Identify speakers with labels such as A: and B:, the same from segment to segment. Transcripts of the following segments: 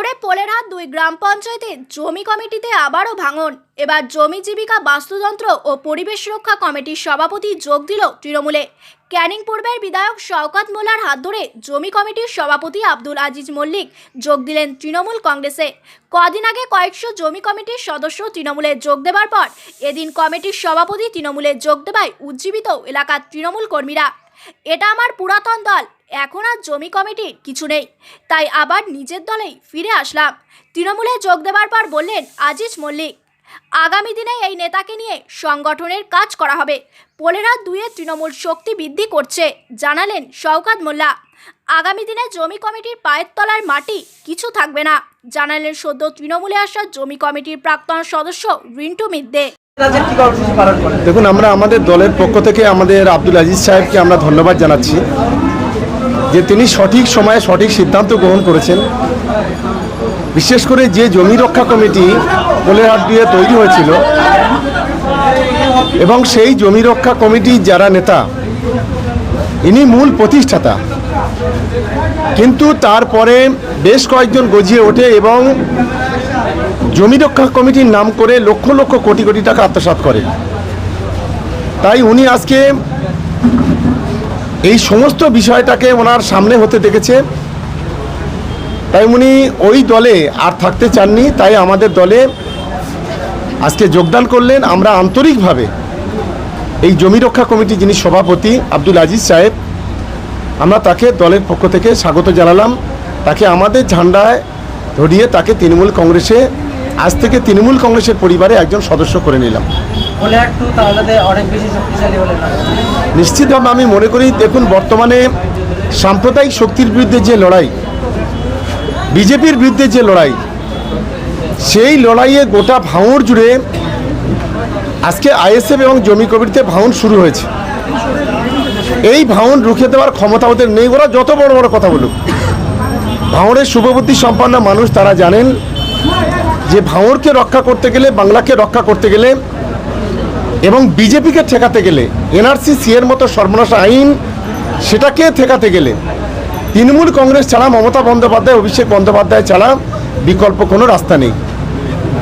A: দেউড়ে পোলেরহাট দুই গ্রাম পঞ্চায়েতে জমি কমিটিতে আবারও ভাঙন। এবার জমি জীবিকা বাস্তুতন্ত্র ও পরিবেশ রক্ষা কমিটির সভাপতি যোগ দিল তৃণমূলে। ক্যানিং পূর্বের বিধায়ক শওকত মোল্লার হাত ধরে জমি কমিটির সভাপতি আব্দুল আজিজ মল্লিক যোগ দিলেন তৃণমূল কংগ্রেসে। কদিন আগে কয়েকশো জমি কমিটির সদস্য তৃণমূলে যোগ দেওয়ার পর এদিন কমিটির সভাপতি তৃণমূলে যোগ দেওয়ায় উজ্জীবিত এলাকার তৃণমূল কর্মীরা। এটা আমার পুরাতন দল এখন আর জমি কমিটির কিছু নেই। তাই আবার নিজের দলেই ফিরে আসলাম। তৃণমূলে যোগ দেওয়ার পর বললেন আজিজ মল্লিক, আগামী দিনে এই নেতাকে নিয়ে সংগঠনের কাজ করা হবে। পোলেরা দুয়ে তৃণমূল শক্তি বৃদ্ধি করছে, জানালেন শওকাত মোল্লা। আগামী দিনে জমি কমিটির পায়ের তলার মাটি কিছু থাকবে না, জানালেন সদ্য তৃণমূলে আসা জমি কমিটির প্রাক্তন সদস্য রিন্টু মিদ্দে।
B: দেখুন, আমরা আমাদের দলের পক্ষ থেকে আমাদের আব্দুল আজিজ সাহেবকে আমরা ধন্যবাদ জানাচ্ছি। যে তিনি সঠিক সময়ে সঠিক সিদ্ধান্ত গ্রহণ করেছেন। বিশেষ করে যে জমি রক্ষা কমিটি কোলেহাট দিয়ে তৈরি হয়েছিল এবং সেই জমি রক্ষা কমিটির যারা নেতা, ইনি মূল প্রতিষ্ঠাতা। কিন্তু তারপরে বেশ কয়েকজন গজিয়ে ওঠে এবং জমি রক্ষা কমিটির নাম করে লক্ষ লক্ষ কোটি কোটি টাকা আত্মসাৎ করে তাই উনি আজকে এই সমস্ত বিষয়টাকে ওনার সামনে হতে দেখেছে। তাই উনি ওই দলে আর থাকতে চাননি, তাই আমাদের দলে আজকে যোগদান করলেন। আমরা আন্তরিকভাবে এই জমি রক্ষা কমিটি যিনি সভাপতি আব্দুল আজিজ সাহেব, আমরা তাকে দলের পক্ষ থেকে স্বাগত জানালাম। তাকে আমাদের ঝান্ডায় ধরিয়ে তাকে তৃণমূল কংগ্রেসে, আজ থেকে তৃণমূল কংগ্রেসের পরিবারে একজন সদস্য করে নিলাম। নিশ্চিতভাবে আমি মনে করি, দেখুন, বর্তমানে সাম্প্রদায়িক শক্তির বিরুদ্ধে যে লড়াই, বিজেপির বিরুদ্ধে যে লড়াই, সেই লড়াইয়ে গোটা ভাঙড় জুড়ে আজকে আইএসএফ এবং জমি কমিটিতে ভাঙন শুরু হয়েছে। এই ভাঙন রুখে দেওয়ার ক্ষমতা ওদের নেই। ওরা যত বড় বড় কথা বলুক, ভাঙড়ের শুভবুদ্ধি সম্পন্ন মানুষ তারা জানেন যে ভাঙড়কে রক্ষা করতে গেলে, বাংলাকে রক্ষা করতে গেলে এবং বিজেপিকে ঠেকাতে গেলে, এনআরসি সি এর মতো সর্বনাশ আইন সেটাকে ঠেকাতে গেলে, তৃণমূল কংগ্রেস ছাড়া মমতা বন্দ্যোপাধ্যায়, অভিষেক বন্দ্যোপাধ্যায় ছাড়া বিকল্প কোনো রাস্তা নেই।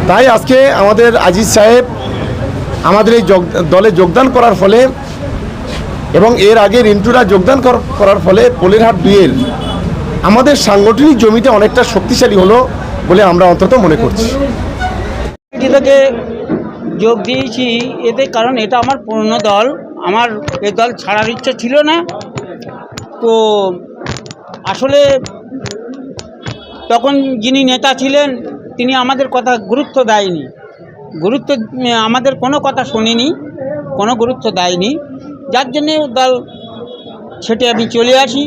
B: তাই আজকে আমাদের আজিজ সাহেব আমাদের এই যোগ- দলে যোগদান করার ফলে এবং এর আগে রিন্টুরা যোগদান করার ফলে পোলেরহাট দুইয়ের আমাদের সাংগঠনিক জমিটা অনেকটা শক্তিশালী হলো বলে আমরা অন্তত মনে করছি।
C: যোগ দিয়েছি এতে কারণ এটা আমার পুরনো দল, আমার এ দল ছাড়ার ইচ্ছা ছিল না। তো আসলে তখন যিনি নেতা ছিলেন, তিনি আমাদের কথা গুরুত্ব দেয়নি। গুরুত্ব আমাদের কোনো কথা শোনেনি, কোনো গুরুত্ব দেয়নি। যার জন্যে দল ছেটে আমি চলে আসি।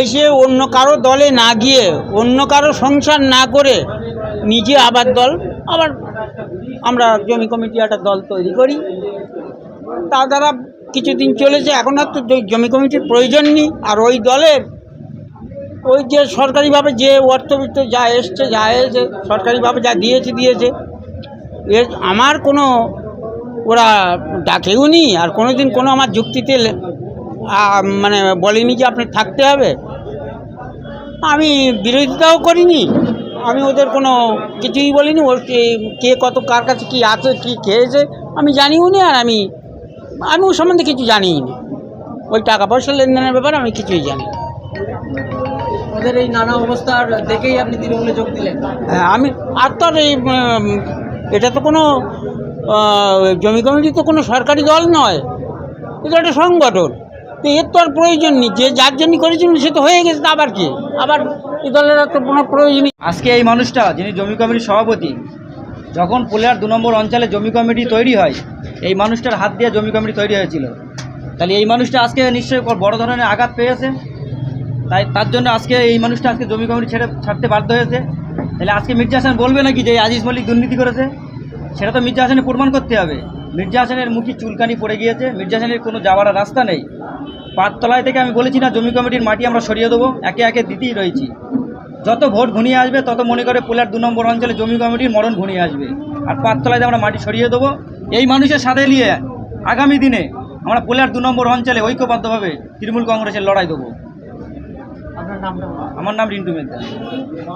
C: এসে অন্য কারও দলে না গিয়ে, অন্য কারও সংসার না করে নিজে আবার দল, আবার আমরা জমি কমিটি একটা দল তৈরি করি। তা দ্বারা কিছুদিন চলেছে, এখন আর তো জমি কমিটির প্রয়োজন নেই। আর ওই দলের ওই যে সরকারিভাবে যে অর্থবিত্ত যা এসছে, যা এসে সরকারিভাবে যা দিয়েছে দিয়েছে আমার কোনো ওরা ডাকেও নি আর কোনো দিন কোনো আমার যুক্তিতে মানে বলেনি যে আপনি থাকতে হবে। আমি বিরোধিতাও করিনি। আমি ওদের কোনো কিছুই বলিনি ওর কে- কত কার কাছে কী আছে কী খেয়েছে আমি জানিও নি আর আমি আমি ওর সম্বন্ধে কিছু জানিই না ওই টাকা পয়সা লেনদেনের ব্যাপারে আমি কিছুই জানি
D: ওদের এই নানা অবস্থার দেখেই আপনি তৃণমূলে যোগ দিলেন।
C: হ্যাঁ, আমি আর তো আর এই এটা তো কোনো জমি কমিটি তো কোনো সরকারি দল নয়। এটা একটা সংগঠন। তো এর তো আর প্রয়োজন নেই, যে যার জন্য করেছিলেন সে তো হয়ে গেছে আবার কি? আবার এই দলের তো কোনো প্রয়োজনই
E: আজকে এই মানুষটা, যিনি জমি কমিটির সভাপতি, যখন পোলেয়ার দু নম্বর অঞ্চলে জমি কমিটি তৈরি হয়, এই মানুষটার হাত দিয়ে জমি কমিটি তৈরি হয়েছিল। তাহলে এই মানুষটা আজকে নিশ্চয়ই বড় ধরনের আঘাত পেয়েছে? তাই তার জন্য আজকে এই মানুষটা আজকে জমি কমিটি ছেড়ে ছাড়তে বাধ্য হয়েছে। তাহলে আজকে মির্জা হাসান বলবে নাকি যে আজিজ মল্লিক দুর্নীতি করেছে? সেটা তো মির্জা হাসানের প্রমাণ করতে হবে। মির্জা হাসানের মুখে চুলকানি পড়ে গিয়েছে, মির্জা হাসানের কোনো যাওয়ার রাস্তা নেই। পাঁচতলায় থেকে আমি বলেছি না জমি কমিটির মাটি আমরা সরিয়ে দেবো একে একে দিতেই রয়েছি। যত ভোট ঘনিয়ে আসবে তত মনে করে পোলার দু নম্বর অঞ্চলে জমি কমিটির মরণ ঘনিয়ে আসবে। আর পাঁচতলায় আমরা মাটি সরিয়ে দেবো। এই মানুষের সাথে নিয়ে আগামী দিনে আমরা পোলার দু নম্বর অঞ্চলে ঐক্যবদ্ধভাবে তৃণমূল কংগ্রেসের লড়াই দেবো। আমার নাম রিন্টু মেদ্দা